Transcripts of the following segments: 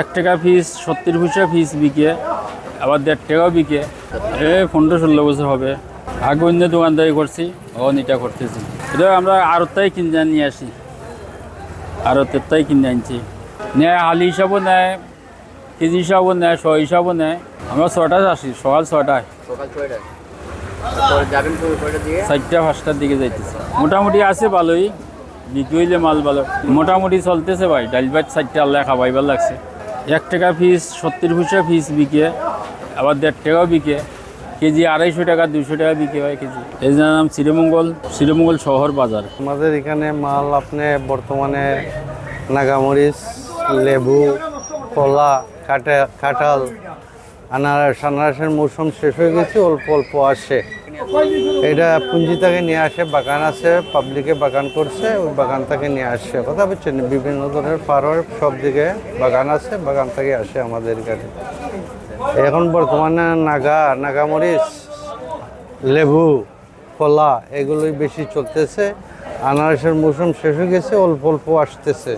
এক টাকা পিস সত্তর পয়সা ফিস বিকে আবার দেড় টাকাও বিকে। এ পনেরো ষোলো বছর হবে। আগে অন্য দোকানদারি করছি ও নিটা করতেছি। এটা আমরা আরতটাই কিনে নিয়ে আসি। আড়তেরটাই কিনে আনছি। নেয় হালি হিসাবও নেয় কেজি হিসাবও নেয় শ হিসাবও নেয়। আমরা ছটায় আসি সকাল ছটায় চারটা পাঁচটার দিকে যাইতেছে। মোটামুটি আছে ভালোই। বিক্রি হইলে মাল ভালো। মোটামুটি চলতেছে ভাই ডাল ভাত চারটা আল্লাহ খাবাইবার লাগছে। এক টাকা পিস সত্তর পয়সা পিস বিকে, আবার দেড় টাকাও বিকে। কেজি আড়াইশো টাকা দুশো টাকা বিকে হয় কেজি। এই নাম শ্রীমঙ্গল শ্রীমঙ্গল শহর বাজার। আমাদের এখানে মাল আপনি বর্তমানে নাগামরিচ, লেবু, কলা, কাটা কাঁঠাল, আনারস, আনারসের মৌসুম শেষ হয়ে গেছে, অল্প অল্প আসে। এটা পুঞ্জি থেকে নিয়ে আসে, বাগান আছে পাবলিকে বাগান করছে, ওই বাগান থেকে নিয়ে আসে। কথা বলছেন বিভিন্ন ধরনের পারোর সব দিকে বাগান আছে, বাগান থেকে আসে আমাদের এখানে। এখন বর্তমানে নাগা, নাগামরিচ, লেবু, কলা এগুলোই বেশি চলতেছে। আনারসের মৌসুম শেষ হয়ে গেছে, অল্প অল্প আসতেছে।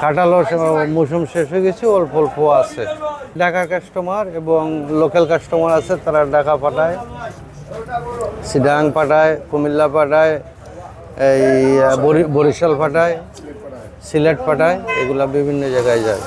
কাঁঠালও সে- মৌসুম শেষ হয়ে গেছে, অল্প অল্প আছে। ঢাকা কাস্টমার এবং লোকাল কাস্টমার আছে, তারা ঢাকা পাঠায়। সিডাং পাঠায় কুমিল্লা পাঠায় এই বরি- বরিশাল পাঠায় সিলেট পাঠায় এগুলা বিভিন্ন জায়গায় যায়।